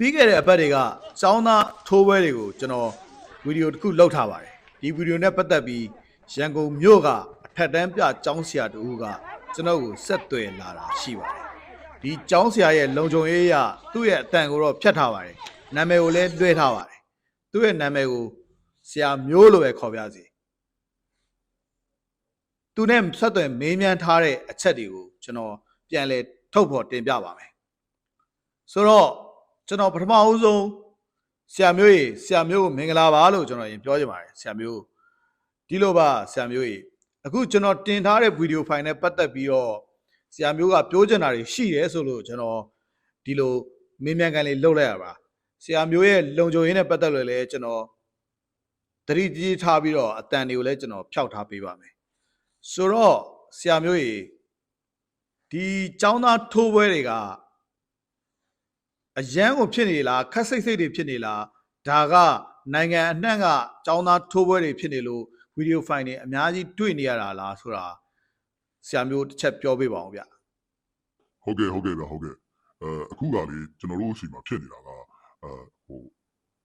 ပြီးခဲ့တဲ့အပတ်တွေကစောင်းသားထိုးပွဲတွေကိုကျွန်တော်ဗီဒီယိုတစ်ခုလုပ်ထားပါတယ်ဒီဗီဒီယိုနဲ့ပတ်သက်ပြီးရန်ကုန်မြို့ကအထက်တန်းပြကျောင်းဆရာတူကကျွန်တော်ကိုဆက်သွယ်လာတာရှိပါတယ်ဒီကျောင်းဆရာရဲ့လုံခြုံရေးအရသူ့ရဲ့အတန်ကိုတော့ဖြတ်ထားပါတယ်နာမည်ကိုလည်းလွှဲထားပါတယ်သူ့ရဲ့နာမည်ကိုဆရာမျိုးလိုပဲခေါ်ပြစီသူနဲ့ဆက်သွယ်မေးမြန်းထားတဲ့အချက်တွေကိုကျွန်တော်ပြန်လဲထုတ်ဖော်တင်ပြပါမယ်ဆိုတော့ ကျွန်တော်ပထမအဦးဆုံးဆရာမျိုးကြီးဆရာမျိုးကိုမင်္ဂလာပါလို့ကျွန်တော်ရင်ပြောချင်ပါတယ်ဆရာမျိုးဒီလိုပါဆရာမျိုးကြီးအခုကျွန်တော်တင်ထားတဲ့ဗီဒီယိုဖိုင်နဲ့ပတ်သက်ပြီးတော့ဆရာမျိုးကပြောချင်တာတွေရှိရဲဆိုလို့ကျွန်တော်ဒီလိုမင်းမြန်ကန်လေးလှုပ်လိုက်ရပါဆရာမျိုးရဲ့လုံခြုံရေးနဲ့ပတ်သက်လို့လည်းကျွန်တော်တတိကြီးထားပြီးတော့အတန်တွေကိုလည်းကျွန်တော်ဖျောက်ထားပေးပါမယ်ဆိုတော့ဆရာမျိုးကြီးဒီចောင်းသားထိုးပွဲတွေက အရန်ကိုဖြစ်နေလားခက်စိတ်စိတ်တွေဖြစ်နေလားဒါကနိုင်ငံအနှံ့ကចောင်းသားထိုးပွဲတွေဖြစ်နေလို့ဗီဒီယိုဖိုင်တွေအများကြီးတွေ့နေရတာလားဆိုတာဆရာမျိုးတစ်ချက်ပြောပြပါအောင်ဗျဟုတ်ကဲ့ဟုတ်ကဲ့ဗျဟုတ်ကဲ့အဲအခုကလေကျွန်တော်တို့စီမှာဖြစ်နေတာကအဲဟို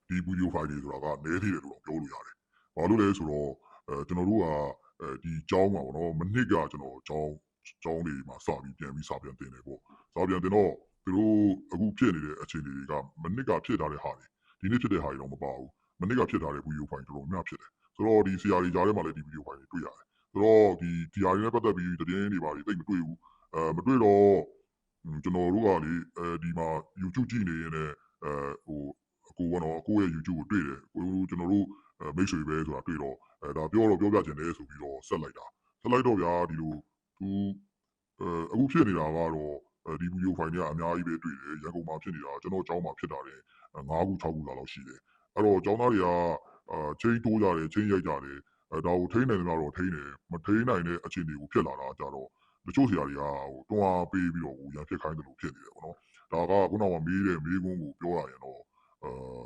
ဒီဗီဒီယိုဖိုင်တွေဆိုတာကနဲသေးတယ်လို့တော့ပြောလို့ရတယ်။ဘာလို့လဲဆိုတော့အဲကျွန်တော်တို့ကအဲဒီကြောင်းမှာပေါ့နော်မနစ်ကကျွန်တော်ကြောင်းကြောင်းတွေမှာစပြီးပြန်ပြီးစပြန်တင်တယ်ပေါ့။စပြန်တင်တော့ သူတို့အခုဖြစ်နေတဲ့အခြေအနေတွေကမနစ်ကဖြစ်ထားတဲ့ဟာတွေဒီနေ့ဖြစ်တဲ့ဟာတွေတော့မပါဘူး။မနစ်ကဖြစ်ထားတဲ့ဗီဒီယိုဖိုင်တော်တော်များဖြစ်တယ်။ဆိုတော့ဒီ CR တွေကြားထဲမှာလည်းဒီဗီဒီယိုဖိုင်တွေတွေ့ရတယ်။ဆိုတော့ဒီ DR တွေနဲ့ပတ်သက်ပြီးသတင်းတွေပါတွေတိတ်မတွေ့ဘူး။အဲမတွေ့တော့อืมကျွန်တော်တို့ကလေအဲဒီမှာ YouTube ကြည့်နေရင်လည်းအဲဟိုအကိုကတော့အကိုရဲ့ YouTube ကိုတွေ့တယ်ကိုကျွန်တော်တို့အဲမိတ်ဆွေပဲဆိုတာတွေ့တော့အဲဒါပြောတော့ပြောပြချင်တယ်ဆိုပြီးတော့ဆက်လိုက်တာဆက်လိုက်တော့ဗျာဒီလိုသူအဲအခုဖြစ်နေတာကတော့ အဲဒီဗီဒီယိုဖိုင်တွေကအများကြီးပဲတွေ့တယ်ရန်ကုန်မှာဖြစ်နေတာကျွန်တော်အကြောင်းမှာဖြစ်တာတယ်9ခု6ခုလောက်ရှိတယ်အဲ့တော့အကြောင်းသားတွေကအာချင်းတိုးကြတယ်ချင်းရိုက်ကြတယ်အဲဒါကိုထိန်းနိုင်တယ်တော့ထိန်းတယ်မထိန်းနိုင်တဲ့အခြေအနေကိုဖြစ်လာတာကြတော့တချို့ဆရာတွေကဟိုတွန်းအားပေးပြီးတော့ဟိုရန်ဖြစ်ခိုင်းတယ်လို့ဖြစ်နေတယ်ပေါ့နော်ဒါကခုနကမေးတဲ့မေးခွန်းကိုပြောရရင်တော့အာ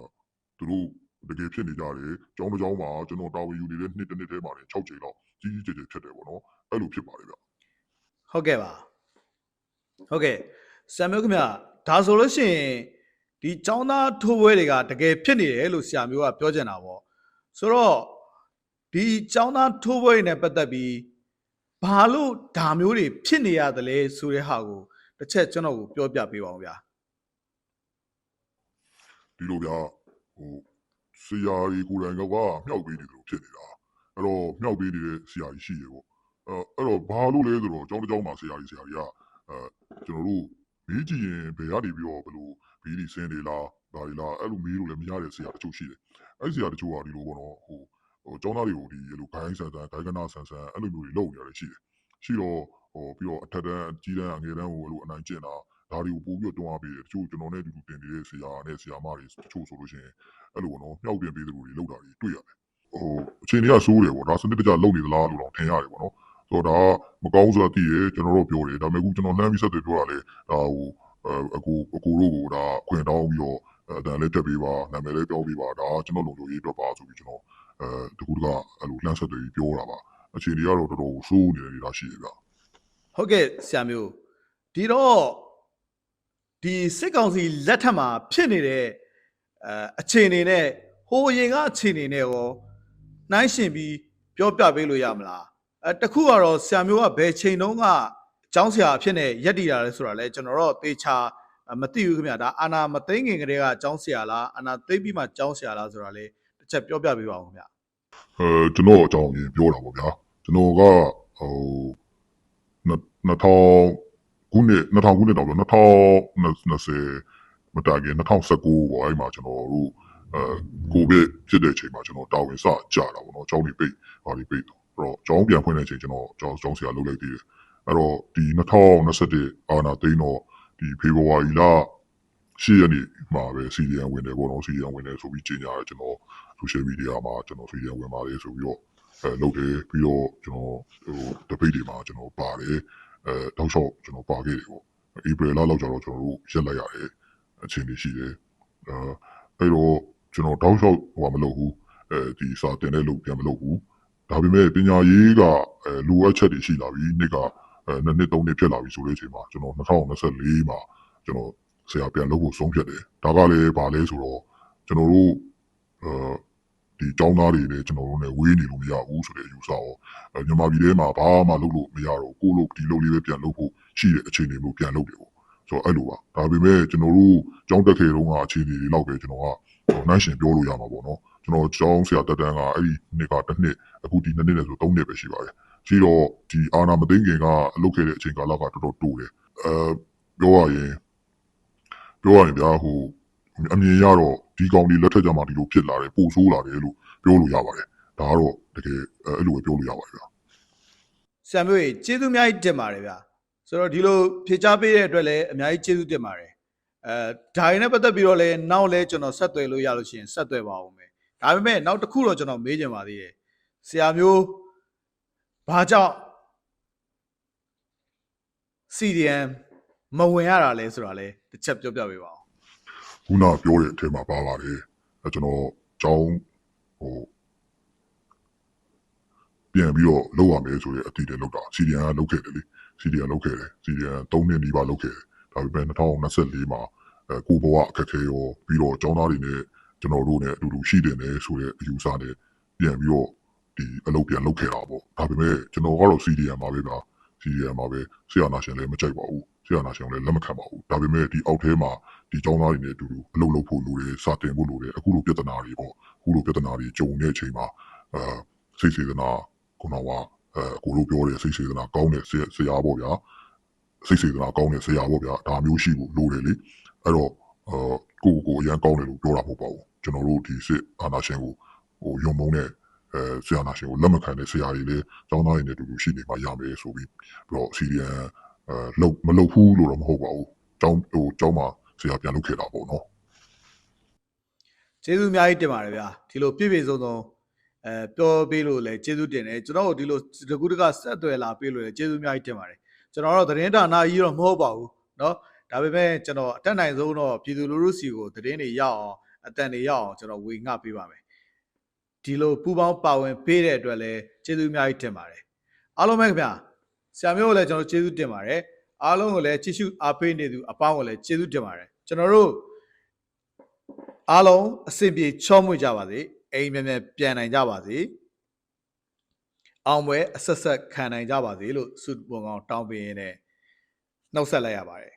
သူတို့တကယ်ဖြစ်နေကြတယ်ကျောင်းတစ်ကျောင်းမှာကျွန်တော်တာဝန်ယူနေတဲ့နှစ်တစ်နှစ်ထဲမှာလည်း6ချိန်လောက်ကြီးကြီးကျယ်ကျယ်ဖြစ်တယ်ပေါ့နော်အဲ့လိုဖြစ်ပါတယ်ဗျဟုတ်ကဲ့ပါ ဟုတ်ကဲ့ဆရာမျိုးခင်ဗျဒါဆိုလို့ရှိရင်ဒီចောင်းသားထိုးပွဲတွေကတကယ်ဖြစ်နေတယ်လို့ဆရာမျိုးကပြောချင်တာပေါ့ဆိုတော့ဒီចောင်းသားထိုးပွဲတွေနဲ့ပတ်သက်ပြီးဘာလို့ဒါမျိုးတွေဖြစ်နေရတယ်လဲဆိုတဲ့ဟာကိုတစ်ချက်ကျွန်တော်ကိုပြောပြပေးပါဦးဗျာဒီလိုဗျဟိုဆရာကြီးကိုယ်တိုင်ကမြောက်ပေးနေတယ်လို့ဖြစ်နေတာအဲ့တော့မြောက်ပေးနေတဲ့ဆရာကြီးရှိရေပေါ့အဲ့အဲ့တော့ဘာလို့လဲဆိုတော့ကျောင်းတစ်ကျောင်းမှာဆရာကြီးဆရာကြီးက အဲကျွန်တော်တို့မေးကြည့်ရင်ဘယ်ကနေပြီးတော့ဘယ်လိုဘီဒီစင်းတွေလားဒါတွေလားအဲ့လိုမေးလို့လည်းမရတဲ့ဆရာတချို့ရှိတယ်အဲ့ဆရာတချို့ကဒီလိုပေါ့နော်ဟိုဟိုကျောင်းသားတွေကိုဒီလိုဂိုင်းဆန်ဆန်ဂိုင်းကနာဆန်ဆန်အဲ့လိုမျိုးတွေလုပ်နေရတယ်ရှိတယ်ရှိတော့ဟိုပြီးတော့အထက်တန်းအကြီးတန်းအငယ်တန်းကိုအဲ့လိုအနိုင်ကျင့်တာဒါတွေကိုပို့ပြီးတော့တွန်းအားပေးတယ်တချို့ကျွန်တော်နဲ့အတူတူတင်နေတဲ့ဆရာနဲ့ဆရာမတွေတချို့ဆိုလို့ရှိရင်အဲ့လိုပေါ့နော်မြောက်တင်ပေးတဲ့လူတွေလောက်တာတွေတွေ့ရတယ်ဟိုအချိန်တွေကဆိုးတယ်ပေါ့ဒါစနစ်တကျလုပ်နေသလားလို့တော့ထင်ရတယ်ပေါ့နော် ဆိုတော့ဒါကမကောင်းဆိုတာသိရကျွန်တော်တို့ပြောတယ်ဒါပေမဲ့အခုကျွန်တော်လှမ်းပြီးဆက်သွယ်ပြောတာလေဒါဟိုအကူအကူတို့ကိုဒါခွင်တောင်းပြီးတော့အတန်လေးတက်ပေးပါနာမည်လေးပြောပေးပါဒါကျွန်တော်လုံလုံရေးအတွက်ပါဆိုပြီးကျွန်တော်အဲတကူတကအဲ့လိုလှမ်းဆက်သွယ်ပြီးပြောတာပါအချိန်တွေကတော့တော်တော်ဆိုးနေတယ်ဒါရှိရဗျဟုတ်ကဲ့ဆရာမျိုးဒီတော့ဒီစစ်ကောင်စီလက်ထက်မှာဖြစ်နေတဲ့အဲအခြေအနေနဲ့ဟိုအရင်ကအခြေအနေနဲ့ရောနှိုင်းရှင်ပြီးပြောပြပေးလို့ရမလား အဲတခုကတော့ဆရာမျိုးကဘယ်ချိန်တုန်းကအကြောင်းဆရာအဖြစ်နဲ့ရက်တည်တာလဲဆိုတာလဲကျွန်တော်တော့သေချာမသိဘူးခင်ဗျာဒါအာနာမသိငင်ကလေးကအကြောင်းဆရာလားအာနာသိပြီးမှအကြောင်းဆရာလားဆိုတာလဲတစ်ချက်ပြောပြပေးပါဦးခင်ဗျာအဲကျွန်တော်အကြောင်းရင်ပြောတာပေါ့ဗျာကျွန်တော်ကဟို2000ခုနှစ်2000ခုနှစ်တော့2020မတိုင်ခင်2019ပေါ့အဲ့မှာကျွန်တော်တို့အဲကိုဗစ်ဖြစ်တဲ့အချိန်မှာကျွန်တော်တာဝန်စကြတာပေါ့နော်အကြောင်းတွေပိတ်ဟာတွေပိတ် တော့အဲ့တော့အကြောင်းပြန်ဖွင့်တဲ့အချိန်ကျွန်တော်အကြောင်းအကြောင်းဆရာလုပ်လိုက်သေးတယ်အဲ့တော့ဒီ2021အာနာသိန်းတော့ဒီဖေဖော်ဝါရီလ10ရက်နေ့မှာပဲ CDN ဝင်တယ်ပေါ့နော် CDN ဝင်တယ်ဆိုပြီးကြေညာတယ်ကျွန်တော် social media မှာကျွန်တော် CDN ဝင်ပါတယ်ဆိုပြီးတော့အဲလုပ်တယ်ပြီးတော့ကျွန်တော်ဟို debate တွေမှာကျွန်တော်ပါတယ်အဲတောက်လျှောက်ကျွန်တော်ပါခဲ့တယ်ပေါ့ April လလောက်ကျတော့ကျွန်တော်တို့ရက်လိုက်ရတယ်အခြေအနေရှိတယ်အဲအဲ့တော့ကျွန်တော်တောက်လျှောက်ဟိုမလုပ်ဘူးအဲဒီစာတင်တဲ့လုပ်ပြန်မလုပ်ဘူး ဒါပေမဲ့ပညာရေးကအဲလိုအပ်ချက်တွေရှိလာပြီနှစ်ကအဲနှစ်နှစ်သုံးနှစ်ဖြစ်လာပြီဆိုတဲ့အချိန်မှာကျွန်တော်2024မှာကျွန်တော်ဆရာပြန်လုပ်ဖို့ဆုံးဖြတ်တယ်ဒါကလည်းဗာလဲဆိုတော့ကျွန်တော်တို့အဲဒီចောင်းသားတွေနဲ့ကျွန်တော်တို့ ਨੇ ဝေးနေလို့မရဘူးဆိုတဲ့အယူဆရောအဲမြန်မာပြည်ထဲမှာဘာမှလုပ်လို့မရတော့ကိုလို့ဒီလုပ်လေးပဲပြန်လုပ်ဖို့ရှိတဲ့အခြေအနေမျိုးပြန်လုပ်တယ်ပေါ့ဆိုတော့အဲ့လိုပါဒါပေမဲ့ကျွန်တော်တို့ကျောင်းတက်ခဲ့တုန်းကအခြေအနေတွေလောက်ပဲကျွန်တော်ကနှိုင်းရှင်ပြောလို့ရမှာပေါ့နော် ကျွန်တော်ကျောင်းဆရာတက်တန်းကအဲ့ဒီနှစ်ကတစ်နှစ်အခုဒီနှစ်နှစ်နဲ့ဆိုသုံးနှစ်ပဲရှိပါတယ်ရှိတော့ဒီအာနာမသိငခင်ကအလုပ်ခဲ့တဲ့အချိန်ကာလကတော်တော်တိုးတယ်အဲပြောရရင်ပြောရရင်ဗျာဟိုအမြင်ရတော့ဒီကောင်ဒီလက်ထက်ကြမှာဒီလိုဖြစ်လာတယ်ပိုဆိုးလာတယ်လို့ပြောလို့ရပါတယ်ဒါကတော့တကယ်အဲ့လိုပဲပြောလို့ရပါတယ်ဗျာဆရာမျိုးကြီးကျေးဇူးအများကြီးတင်ပါတယ်ဗျာဆိုတော့ဒီလိုဖြေချပေးတဲ့အတွက်လည်းအများကြီးကျေးဇူးတင်ပါတယ်အဲဒါရင်းနဲ့ပတ်သက်ပြီးတော့လည်းနောက်လည်းကျွန်တော်ဆက်သွယ်လို့ရလို့ရှိရင်ဆက်သွယ်ပါအောင်မယ် ဒါပေမဲ့နောက်တစ်ခုတော့ကျွန်တော်မေးချင်ပါသေးတယ်ဆရာမျိုးဘာကြောင့် CDM မဝင်ရတာလဲဆိုတာလဲတစ်ချက်ပြောပြပေးပါဦးခုနပြောတဲ့အထက်မှာပါပါတယ်အဲကျွန်တော်ကျောင်းဟိုပြန်ပြီးတော့လောက်ရမယ်ဆိုတဲ့အတီးတွေလောက်တာ CDN ကလောက်ခဲ့တယ်လေ CDN လောက်ခဲ့တယ် CDN 3နှစ်နီးပါးလောက်ခဲ့တယ်ဒါပေမဲ့2024မှာအဲကိုဘဝအခက်ခဲရောပြီးတော့ကျောင်းသားတွေနဲ့ ကျွန်တော်တို့နဲ့အတူတူရှိတယ်နဲ့ဆိုတဲ့အယူဆနဲ့ပြန်ပြီးတော့ဒီအလုပ်ပြန်လုပ်ခဲ့တာပေါ့ဒါပေမဲ့ကျွန်တော်ကတော့ CDN ပါပဲဗျာ CDN ပါပဲဆရာနာရှင်လည်းမကြိုက်ပါဘူးဆရာနာရှင်လည်းလက်မခံပါဘူးဒါပေမဲ့ဒီအောက်ထဲမှာဒီကျောင်းသားတွေနဲ့အတူတူအလုပ်လုပ်ဖို့လိုတယ်စာတင်ဖို့လိုတယ်အခုလိုပြဿနာတွေပေါ့အခုလိုပြဿနာတွေကြုံတဲ့အချိန်မှာအဲစိတ်စေတနာခုနကအဲကိုလိုပြောတဲ့စိတ်စေတနာကောင်းတဲ့ဆရာဆရာပေါ့ဗျာစိတ်စေတနာကောင်းတဲ့ဆရာပေါ့ဗျာဒါမျိုးရှိဖို့လိုတယ်လေအဲ့တော့အဲ ကိုကိုအရန်ကောင်းတယ်လို့ပြောတာမဟုတ်ပါဘူးကျွန်တော်တို့ဒီစစ်အာဏာရှင်ကိုဟိုယုံမုံတဲ့အဲဆရာနာရှင်ကိုလက်မခံတဲ့ဆရာတွေလည်းကျောင်းသားတွေနဲ့အတူတူရှိနေမှရမယ်ဆိုပြီးပြီးတော့စီရီယန်အဲလုံမလုံဘူးလို့တော့မဟုတ်ပါဘူးကျောင်းဟိုကျောင်းမှာ ဆရာပြန်လုပ်ခဲ့တာပေါ့နော် ကျေးဇူးအများကြီးတင်ပါတယ်ဗျာဒီလိုပြည့်ပြည့်စုံစုံအဲပြောပေးလို့လည်းကျေးဇူးတင်တယ်ကျွန်တော်တို့ဒီလိုတကူတကဆက်သွယ်လာပေးလို့လည်းကျေးဇူးအများကြီးတင်ပါတယ်ကျွန်တော်တို့သတင်းဌာနကြီးတော့မဟုတ်ပါဘူးเนาะ ဒါပေမဲ့ကျွန်တော်အတက်နိုင်ဆုံးတော့ပြည်သူလူထုစီကိုသတင်းတွေရောက်အောင်အတန်တွေရောက်အောင်ကျွန်တော်ဝေငှပေးပါမယ်ဒီလိုပူပေါင်းပါဝင်ပေးတဲ့အတွက်လည်းကျေးဇူးအများကြီးတင်ပါတယ်အားလုံးပဲခင်ဗျာဆရာမျိုးကိုလည်းကျွန်တော်ကျေးဇူးတင်ပါတယ်အားလုံးကိုလည်းချစ်ရှုအားပေးနေသူအပေါင်းကိုလည်းကျေးဇူးတင်ပါတယ်ကျွန်တော်တို့အားလုံးအဆင်ပြေချောမွေ့ကြပါစေအိမ်မြန်မြန်ပြန်နိုင်ကြပါစေအောင်ပွဲအဆက်ဆက်ခံနိုင်ကြပါစေလို့ဆုပုံကောင်တောင်းပေးရင်းနဲ့နှုတ်ဆက်လိုက်ရပါတယ်